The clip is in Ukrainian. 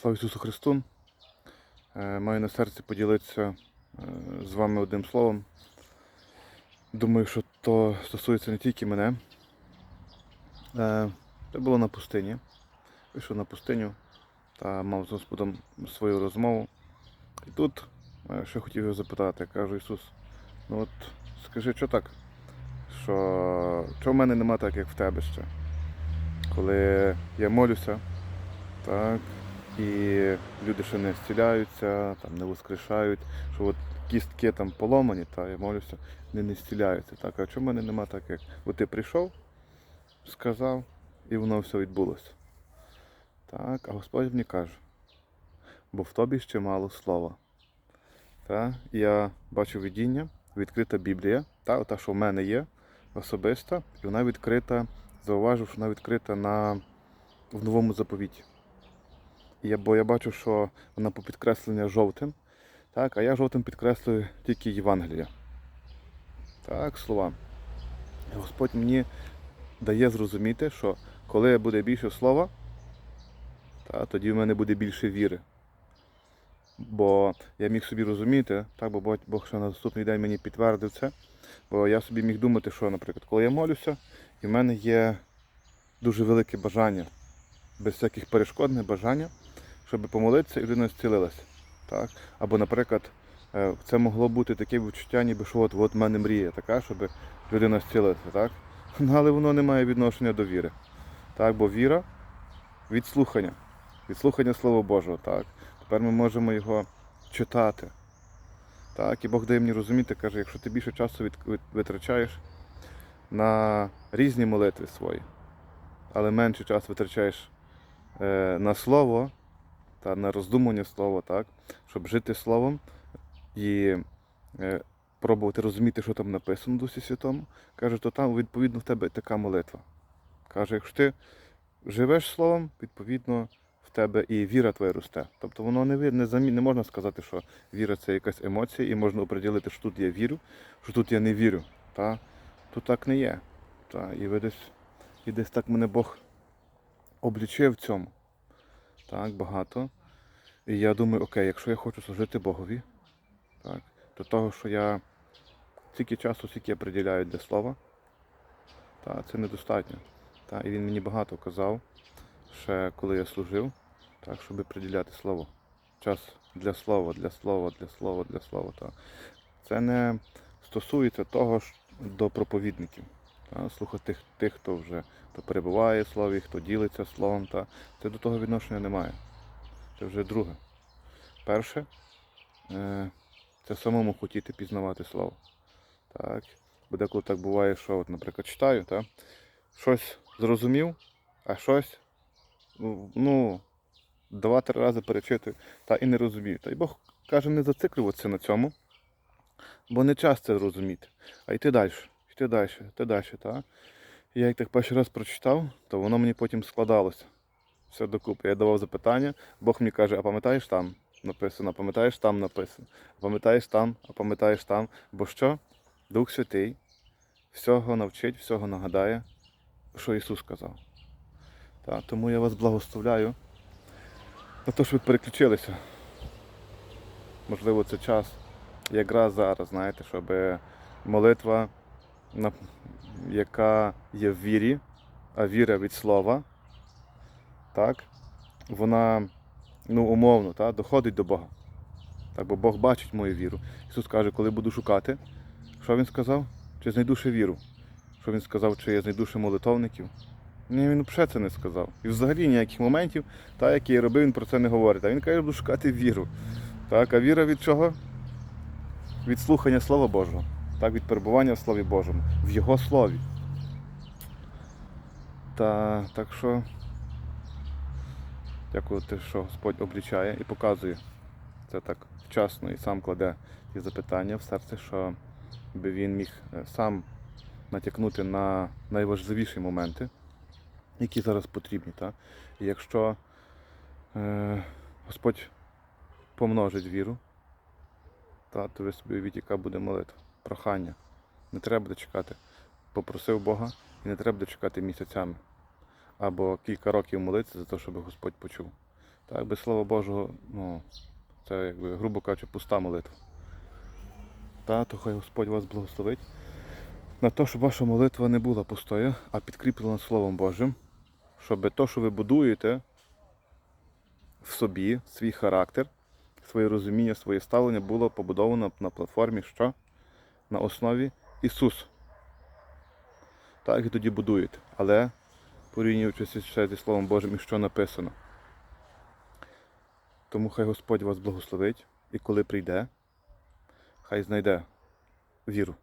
Слава Ісусу Христу! Е, Маю на серці поділитися е, з вами одним словом. Думаю, що то стосується не тільки мене. Е, Це було на пустині. Вийшов на пустиню та мав з Господом свою розмову. І тут ще хотів його запитати, кажу Ісус, ну от скажи, що так? Що, що в мене нема так, як в тебе ще? Коли я молюся, так, і люди ще не зціляються, там не воскрешають, що от кістки там поломані, та я молюся, вони не зціляються. Так, а чому в мене нема так, як от ти прийшов, сказав, і воно все відбулося. Так, а Господь мені каже, бо в тобі ще мало слова. Так, я бачу видіння, відкрита Біблія, та, та, що в мене є, особиста, і вона відкрита, зауважив, що вона відкрита на, в новому заповіті. Я, бо я бачу, що вона по підкреслення жовтим, так, а я жовтим підкреслюю тільки Євангелія. Так, слова. Господь мені дає зрозуміти, що коли буде більше слова, та, тоді в мене буде більше віри. Бо я міг собі розуміти, так, бо Бог ще на наступний день мені підтвердив це. Бо я собі міг думати, що, наприклад, коли я молюся, і в мене є дуже велике бажання, без всяких перешкодних бажання, щоб помолитися і людина зцілилася. Так? Або, наприклад, е, це могло бути таке відчуття, ніби що от, от в мене мрія така, щоб людина зцілилася. Так? Ну, Але воно не має відношення до віри. Так? Бо віра від слухання, від слухання Слова Божого. Так? Тепер ми можемо його читати. Так? І Бог дає мені розуміти, каже, якщо ти більше часу витрачаєш на різні молитви свої, але менше часу витрачаєш е, на слово та на роздумування слова, так, щоб жити словом і е, пробувати розуміти, що там написано в Дусі Святому, каже, то там відповідно в тебе така молитва. Каже, якщо ти живеш словом, відповідно в тебе і віра твоя росте. Тобто воно не, не, не можна сказати, що віра це якась емоція, і можна оприділити, що тут я вірю, що тут я не вірю. Та? Тут так не є. Та? І ви десь, і десь так мене Бог облічив в цьому. Так, багато. І я думаю, окей, якщо я хочу служити Богові, так, то того, що я стільки часу, скільки я приділяю для слова, та, це недостатньо. Та, і він мені багато казав, ще коли я служив, так, щоб приділяти слово. Час для слова, для слова, для слова, для слова. Та. Це не стосується того до проповідників. Слухати тих, тих, хто вже хто перебуває в слові, хто ділиться словом. Та. Це до того відношення немає. Це вже друге. Перше е, це самому хотіти пізнавати слово. Так. Бо деколи так буває, що, от, наприклад, читаю, та, щось зрозумів, а щось ну, два-три рази перечитую та і не розумію. Та й Бог каже, не зациклюватися на цьому, бо не час це розуміти, а йти далі, йти далі, йти далі. Та. Я як так перший раз прочитав, то воно мені потім складалося. Все докупи. Я давав запитання, Бог мені каже, а пам'ятаєш там написано, а пам'ятаєш там написано, а пам'ятаєш там, а пам'ятаєш там. Бо що? Дух Святий всього навчить, всього нагадає, що Ісус сказав. Та, тому я вас благословляю на те, що ви переключилися. Можливо, це час якраз зараз, знаєте, щоб молитва, яка є в вірі, а віра від слова, так, вона ну, умовно так, доходить до Бога. Так, бо Бог бачить мою віру. Ісус каже, коли буду шукати, що Він сказав? Чи знайду ще віру? Що Він сказав, чи я знайду ще молитовників? Ні, він взагалі це не сказав. І взагалі ніяких моментів, та, які я робив, він про це не говорить. А він каже, буду шукати віру. Так, а віра від чого? Від слухання Слова Божого. Так, від перебування в Слові Божому, в Його слові. Та так що дякувати, що Господь облічає і показує це так вчасно і сам кладе ті запитання в серце, що би він міг е, сам натякнути на найважливіші моменти, які зараз потрібні. Та? І якщо е, Господь помножить віру, та, то ви собі уявіть, яка буде молитва, прохання. Не треба буде чекати. Попросив Бога і не треба буде чекати місяцями. Або кілька років молитися за те, щоб Господь почув. Так, без Слова Божого, ну, це якби, грубо кажучи, пуста молитва. Та, то хай Господь вас благословить. На те, щоб ваша молитва не була пустою, а підкріплена Словом Божим, щоб то, що ви будуєте в собі, свій характер, своє розуміння, своє ставлення було побудовано на платформі, що? На основі Ісус. Так і тоді будують. Але порівнюючи ще зі Словом Божим і що написано. Тому хай Господь вас благословить і коли прийде, хай знайде віру.